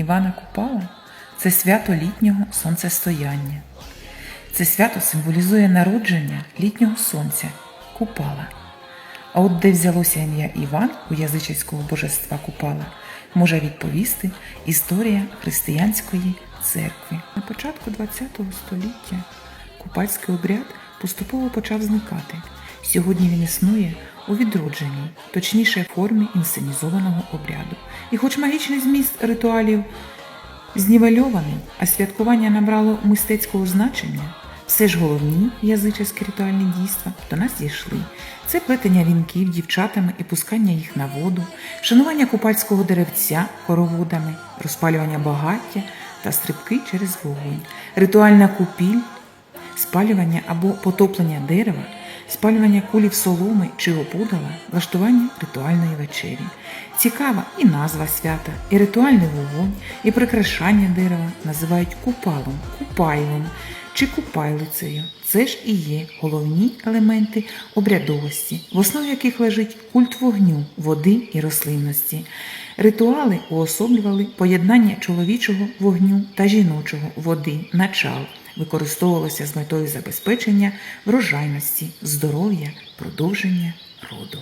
Івана Купала це свято літнього сонцестояння. Це свято символізує народження літнього сонця Купала. А от де взялося ім'я Іван у язичницького божества Купала, може відповісти історія християнської церкви. На початку ХХ століття купальський обряд поступово почав зникати. Сьогодні він існує у відродженій, точніше формі інсценізованого обряду. І хоч магічний зміст ритуалів знівельований, а святкування набрало мистецького значення, все ж головні язичські ритуальні дійства до нас дійшли. Це плетення вінків дівчатами і пускання їх на воду, шанування купальського деревця хороводами, розпалювання багаття та стрибки через вогонь, ритуальна купіль, спалювання або потоплення дерева, спалювання кулів соломи чи опудала, влаштування ритуальної вечері. Цікава і назва свята, і ритуальний вогонь, і прикрашання дерева називають купалом, купайлом чи купайлицею. Це ж і є головні елементи обрядовості, в основі яких лежить культ вогню, води і рослинності. Ритуали уособлювали поєднання чоловічого вогню та жіночого води, начал, використовувалося з метою забезпечення врожайності, здоров'я, продовження роду.